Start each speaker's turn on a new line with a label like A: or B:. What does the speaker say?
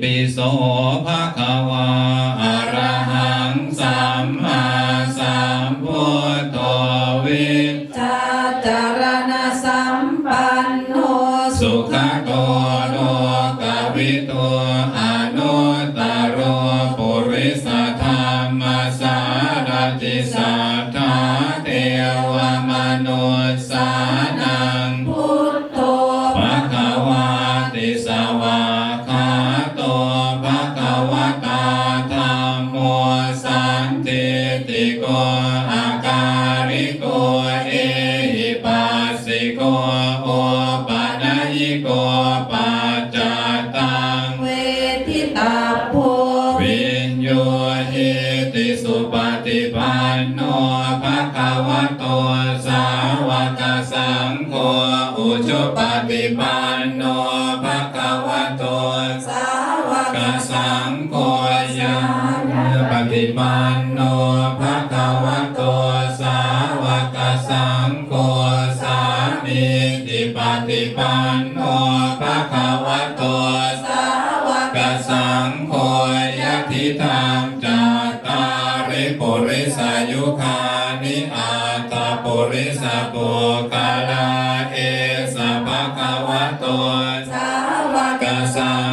A: ปิโสภะคะวะอะระหังสัมมาสัมพุทโธวิช
B: จาจารณสัมปันโน
A: สุขโตโลกวิตุอนุตตรปุริสธรรมสารติสัทธาเทว สันติติโกอาการิโกเอหิปัสสิโกโอปะนะยิโกปัจจตัง
B: เวทิตาโพ
A: วิญโยหิติสุปฏิปันโนภะคะวะโตสาวกสังโฆอุจุปฏิปันโนภะคะวะโต
B: สาวก
A: กสังโฆยัง ปฏิปันโนภะคะวะโตสาวกสังโฆสามีติปฏิปันโนภะคะวะโต
B: สาวก
A: สังโฆยะทิทางจัตาริปุริสายุคานิอาตาปุริสปุกาลาเอสะภะคะวะโต
B: สาวก
A: สัง